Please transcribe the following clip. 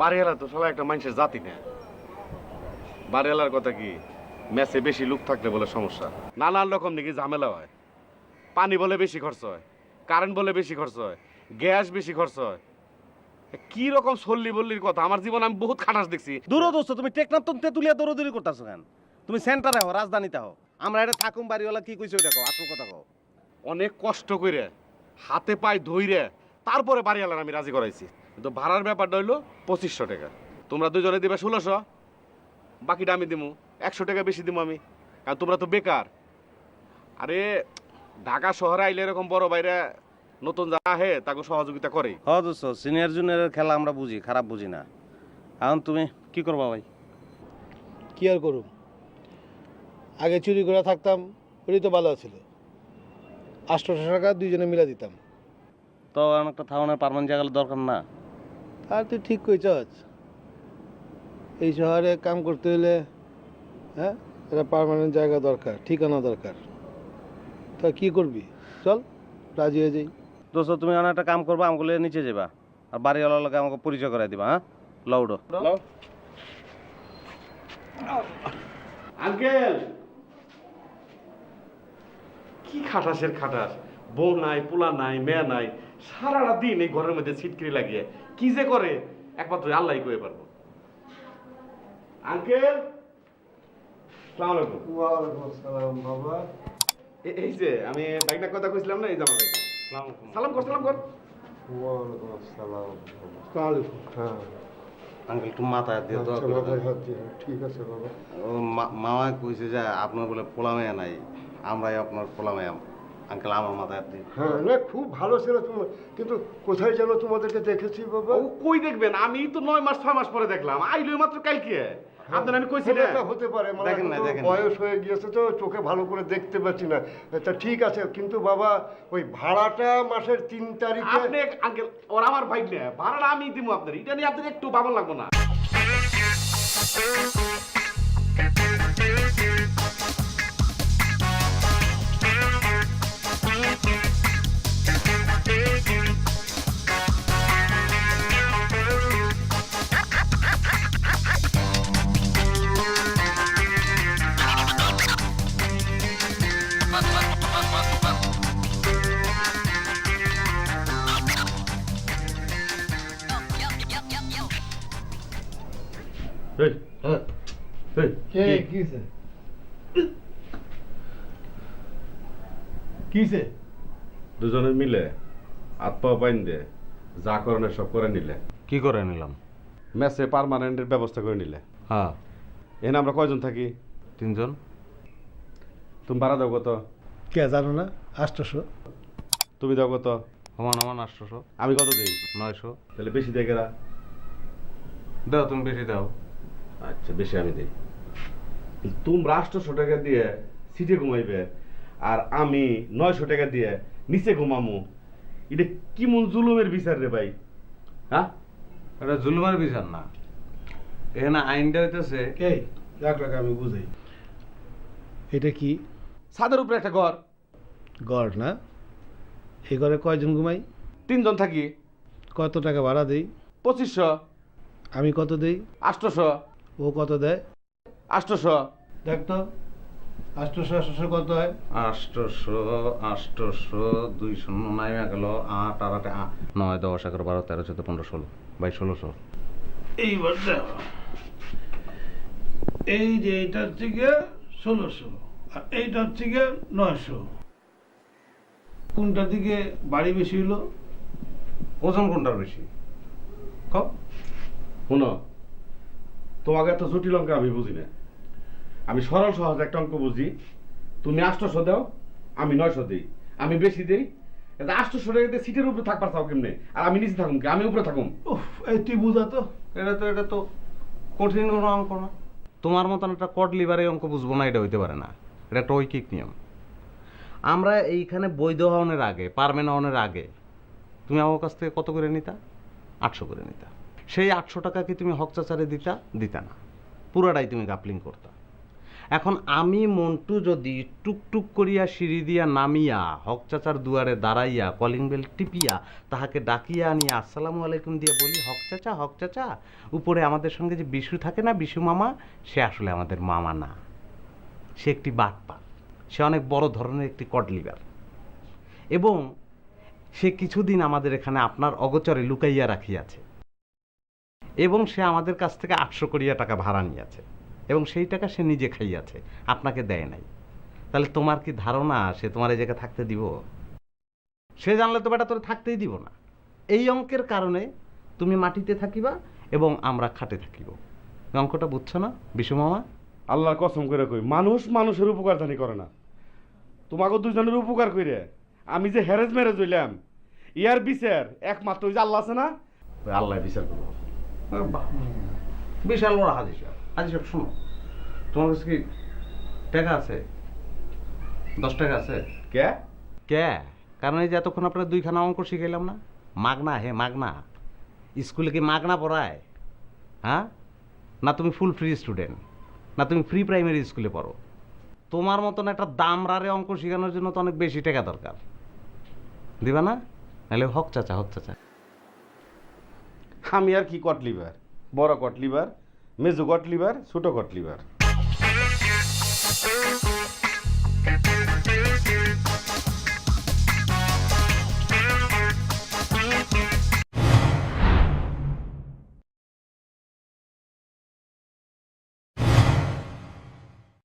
বাড়িওয়ালা তো সবাই একটা মানুষের জাতি না। বাড়িওয়ালার কথা কি ম্যাচে বেশি লুক থাকলে বলে সমস্যা। নানান রকম নাকি ঝামেলা হয়। পানি বলে বেশি খরচ হয় কারেন্ট বলে বেশি খরচ হয় গ্যাস বেশি খরচ হয়। কি রকম সল্লি বল্লির কথা আমার জীবন আমি বহুত খাটাস দেখছি। দূরও দোস্ত তুমি টেকনাফ তো তেতুলিয়া দৌড়দৌড়ি করতেছো কেন? তুমি সেন্টারে হও রাজধানীতে হও। আমরা এটা থাকুম বাড়িওয়ালা কি কইছো কও আসল কথা কও। অনেক কষ্ট করে হাতে পায়ে ধইরে তারপরে বাড়িওয়ালার আমি রাজি করাইছি। কিন্তু ভাড়ার ব্যাপারটা হইল পঁচিশশো টাকা। তোমরা দুজনে দিবে ষোলোশো বাকিটা আমি দিমু। একশো টাকা বেশি দিমু আমি কারণ তোমরা তো বেকার। আরে ঢাকা শহরে আইলে এরকম বড় বাইরে নতুন যা হে তাকে সহযোগিতা করে। হ দোস্ত সিনিয়র জুনিয়রের খেলা আমরা বুঝি খারাপ বুঝি না। এখন তুমি কি করবা ভাই? কি আর করুম? আগে চুরি করে থাকতাম ওটাই তো ভালো ছিল। আটশোশো টাকা দুইজনে মিলা দিতাম। তো এখন একটা থাউনের পারমানেন্ট জায়গা দরকার না। আর তুই ঠিক কইছস? এই শহরে কাম করতে হলে হ্যাঁ এটা পার্মানেন্ট জায়গা দরকার ঠিকানা দরকার। তা কি করবি? চল রাজি হয়ে যাই। দোস্ত তুমি এখন একটা কাম করবা আমাকে লিয়ে নিচে যাবা আর বাড়িওয়ালার লোকে আমাকে পরিচয় করাই দিবা হ্যাঁ? লউডো আঙ্কেল! কি খাটাসের খাটাস? বউ নাই পোলা নাই মেয়ে নাই সারাটা দিন এই ঘরের মধ্যে ছিটকিরি লাগিয়ে। কি যে করে? একমাত্র আল্লাহ কয়ে পারব। আঙ্কেল বাবা। এই যে আমি বাইকটা কথা কইছিলাম না এই আমার বাইক সালাম কর সালাম কর। হ্যাঁ। আঙ্কেল একটু মাথায় দিয়ে দোয়া আচ্ছা, ঠিক আছে বাবা। মামা কইছে যে আপনার বলে পোলামেয়া নাই আমরাই আপনার পোলামেয়া আঙ্কেল আমার মাথায় দিয়ে হ্যাঁ না খুব ভালো ছিল তোমার। কিন্তু কোথায় যেন তোমাদেরকে দেখেছি বাবা? ও কই দেখবেন? আমি তো নয় মাস ছয় মাস পরে দেখলাম। আইলো মাত্র কালকে। আপনার আমি কইছি না। হতে পারে মানে। বয়স হয়ে গিয়েছে তো চোখে ভালো করে দেখতে পাচ্ছি না। তা ঠিক আছে কিন্তু বাবা ওই ভাড়াটা মাসের তিন তারিখে আপনি আঙ্কেল ওর আমার না। ভাড়াটা আমি দিব আপনার। এটা নিয়ে আপনার একটু ভালো লাগবো না। এই, হ্যাঁ এই, কে কি? কিছে দুজনে মিলে হাত পা বাইন দে যা করণে সব করে নিলে। কি করে নিলাম? ম্যাচে পার্মানেন্টের ব্যবস্থা করে নিলে। হ্যাঁ। এখানে আমরা কয়জন থাকি? তিনজন। তুমি ভাড়া দাও কত? কে জানো না? আষ্টশো তুমি দাও কত? সমান সমান আটশোশো আমি কত দিই? নয়শো। তাহলে বেশি দেয় কেরা? দাও তুমি বেশি দাও। আচ্ছা বেশি আমি দিই। তোমরা আটশোশো টাকা দিয়ে সিটে ঘুমাইবে। আর আমি নয়শো টাকা দিয়ে নিচে ঘুমামু। এটা কি মন জুলুমের বিচার রে ভাই? হ্যাঁ? এটা জুলুমের বিচার না। এখানে আইনটা হইতেছে এই রাখ রাখ আমি বুঝাই। এটা কি? ছাদের উপরে একটা ঘর। গড় না? এই ঘরে কয়জন ঘুমাই? তিনজন থাকি। কত টাকা ভাড়া দেই? পঁচিশশো। আমি কত দেই? আটশোশো। ও কত দেয়? আটশোশো। দেখ তো। আষ্টশো আষ্টশো কত হয়। আষ্টশো আষ্টশো দুই শূন্য নাইমা গেল আট আর আটে নয় দশ এগারো বারো তেরো চোদ্দ পনেরো ষোলো ষোলোশো এইবার এই যে ষোলোশো আর এইটার থেকে নয়শো। কোনটার দিকে বাড়ি বেশি হলো? ওজন কোনটার বেশি? শুনো তোমাকে এত জটিল অঙ্ক আমি বুঝি না। আমি সরল সহজ একটা অঙ্ক বুঝি। তুমি আটশোশো দাও আমি নয়শো দিই। আমি বেশি দিই? এটা আটশোশো টাকা দিয়ে সিটের উপরে থাকবার চাও কেমনে? আর আমি নিচে থাকুম কি? আমি উপরে থাকুম? উফ এই তুই বুঝা তো। এটা তো এটা তো কঠিন কোনো অঙ্ক না। তোমার মতন একটা কট লিভারে অঙ্ক বুঝব না এটা হইতে পারে না। এটা একটা ঐকিক নিয়ম। আমরা এইখানে বৈধ হওয়ার আগে পারমেন হওয়ার আগে তুমি আমার কাছ থেকে কত করে নিতা? আটশো করে নিতা। সেই আটশো টাকা কি তুমি হক চাচারে দিতা? দিতা না। পুরাটাই তুমি গাপলিং করতা। এখন আমি মন্টু যদি টুকটুক করিয়া সিঁড়ি দিয়া নামিয়া হক চাচার দুয়ারে দাঁড়াইয়া কলিং বেল টিপিয়া তাহাকে ডাকিয়া আনিয়া আসসালামু আলাইকুম দিয়ে বলি, হক চাচা হক চাচা। উপরে আমাদের সঙ্গে যে বিশু থাকে না, বিশু মামা, সে আসলে আমাদের মামা না। সে একটি বাটপা। সে অনেক বড় ধরনের একটি কডলিভার এবং সে কিছুদিন আমাদের এখানে আপনার অগচরে লুকাইয়া রাখিয়াছে। এবং সে আমাদের কাছ থেকে আটশো কোটিয়া টাকা ভাড়া নিয়েছে। এবং সেই টাকা সে নিজে খাইয়াছে আপনাকে দেয় নাই। তাহলে তোমার কি ধারণা সে তোমার এই জায়গায় থাকতে দিব? সে জানলে তো বেটা তোর থাকতেই দিব না। এই অঙ্কের কারণে তুমি মাটিতে থাকিবা এবং আমরা খাটে থাকিব। অঙ্কটা বুঝছ না বিশু মামা? আল্লাহর কসম করে কই মানুষ মানুষের উপকার জানি করে না। তোমাকে দুজনের উপকার কইরে। আমি যে হ্যারেজ ম্যারেজ হইলাম ইয়ার বিচার একমাত্র ওই যে আল্লাহ আছে না? আল্লাহ বিচার করব। বিশাল বড় সাহেব। হাজির সাহেব শোনো তোমার কাছে কি টাকা আছে? দশ টাকা আছে? কে? কে? কারণ এই যে এতক্ষণ আপনার দুইখানা অঙ্ক শিখাইলাম না। মাগনা হে মাগনা। স্কুলে কি মাগনা পড়ায়? হ্যাঁ? না তুমি ফুল ফ্রি স্টুডেন্ট না তুমি ফ্রি প্রাইমারি স্কুলে পড়ো? তোমার মতন একটা দামরারে অঙ্ক শেখানোর জন্য তো অনেক বেশি টাকা দরকার। দিবা না? নাহলে হক চাচা হক চাচা। আমি আর কি কট লিভার বড় কট লিভার মেজো কট লিভার ছোট কট লিভার।